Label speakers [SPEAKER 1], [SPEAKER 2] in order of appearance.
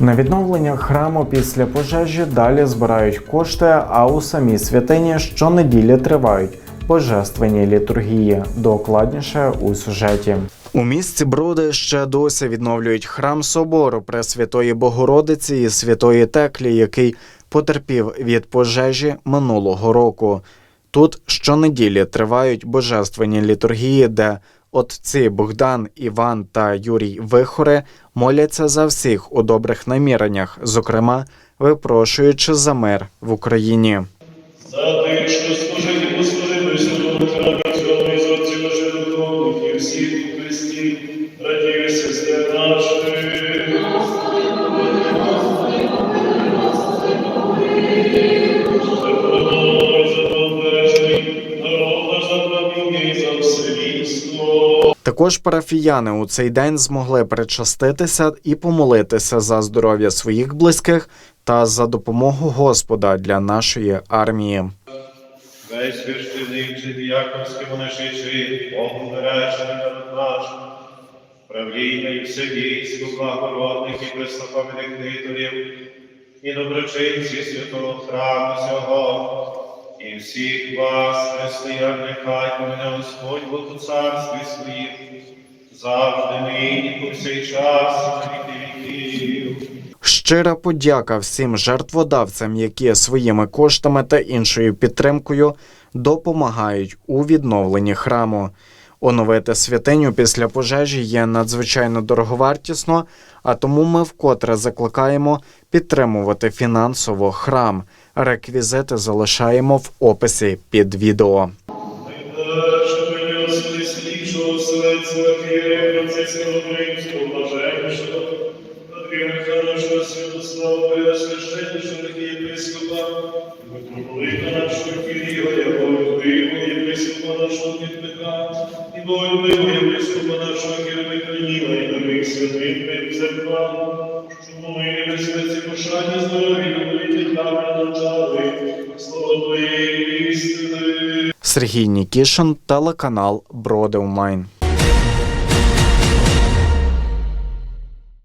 [SPEAKER 1] На відновлення храму після пожежі далі збирають кошти, а у самій святині щонеділі тривають божественні літургії. Докладніше у сюжеті. У місті Броди ще досі відновлюють храм собору Пресвятої Богородиці і Святої Теклі, який потерпів від пожежі минулого року. Тут щонеділі тривають божественні літургії, де отці Богдан, Іван та Юрій Вихоре моляться за всіх у добрих наміреннях, зокрема випрошуючи за мир в Україні.
[SPEAKER 2] За тих, що всіх у
[SPEAKER 1] Також парафіяни у цей день змогли причаститися і помолитися за здоров'я своїх близьких та за допомогу Господа для нашої армії.
[SPEAKER 2] Весь правління і все військо, благородних і пресноповідних книторів, і доброчинці святого храму цього, і всіх вас, християн, нехай мене Господь Бог у царстві своїм, завжди нині, повсякчас, на віки віків.
[SPEAKER 1] Щира подяка всім жертводавцям, які своїми коштами та іншою підтримкою допомагають у відновленні храму. Оновити святиню після пожежі є надзвичайно дороговартісно, а тому ми вкотре закликаємо підтримувати фінансово храм. Реквізити залишаємо в описі під відео.
[SPEAKER 2] Слідчого І Богоюбивого єпископа нашого Кирила Даніла, і що ми безпеці пошання здоров'я, навчали, слово Твоєї.
[SPEAKER 1] Сергій Нікішин, телеканал Бродивмайн.